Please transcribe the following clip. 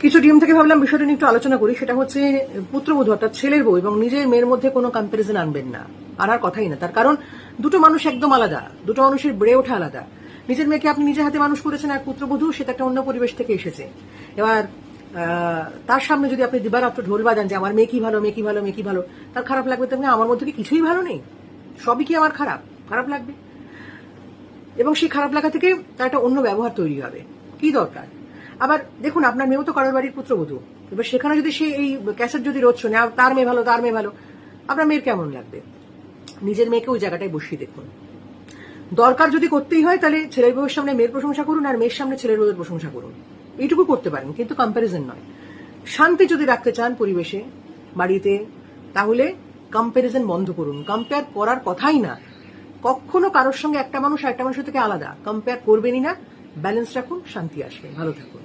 কিছু ডিএম থেকে ভাবলাম বিষয়টা নিয়ে একটু আলোচনা করি। সেটা হচ্ছে, পুত্রবধূ অর্থাৎ ছেলের বউ এবং নিজের মেয়ের মধ্যে কোনো কম্প্যারিজন আনবেন না। আনার কথাই না। তার কারণ, দুটো মানুষ একদম আলাদা। দুটো মানুষের বেড়ে ওঠা আলাদা। নিজের মেয়েকে আপনি নিজের হাতে মানুষ করেছেন আর পুত্রবধূ সেটা একটা অন্য পরিবেশ থেকে এসেছে। এবার তার সামনে যদি আপনি দিবারাত্র ঢোল বাজান যে, আমার মেয়ে কি ভালো, মেয়ে কি ভালো, মেয়ে কি ভালো? তার খারাপ লাগবে তেমনি আমার মধ্যে কি কিছুই ভালো নেই? সবই কি আমার খারাপ? খারাপ লাগবে। এবং সেই খারাপ লাগা থেকে তার একটা অন্য ব্যবহার তৈরি হবে। কি দরকার? আবার দেখুন, আপনার মেয়েও তো কারোর বাড়ির পুত্রবধূ। এবার সেখানে যদি সে এই ক্যাসেট যদি রোজ শোনে তার মেয়ে ভালো, তার মেয়ে ভালো আপনার মেয়ের কেমন লাগবে? নিজের মেয়েকে ওই জায়গাটায় বসিয়ে দেখুন। দরকার যদি করতেই হয়, তাহলে ছেলের বউয়ের সামনে মেয়ের প্রশংসা করুন আর মেয়ের সামনে ছেলের বউয়ের প্রশংসা করুন। এইটুকু করতে পারেন, কিন্তু কম্প্যারিজন নয়। শান্তি যদি রাখতে চান পরিবেশে, বাড়িতে, তাহলে কম্প্যারিজন বন্ধ করুন। কম্পেয়ার করার কথাই না। কখনো কারোর সঙ্গে একটা মানুষ আর একটা মানুষের থেকে আলাদা। কম্পেয়ার করবেনই না। ব্যালেন্স রাখুন, শান্তি আসবে। ভালো থাকুন।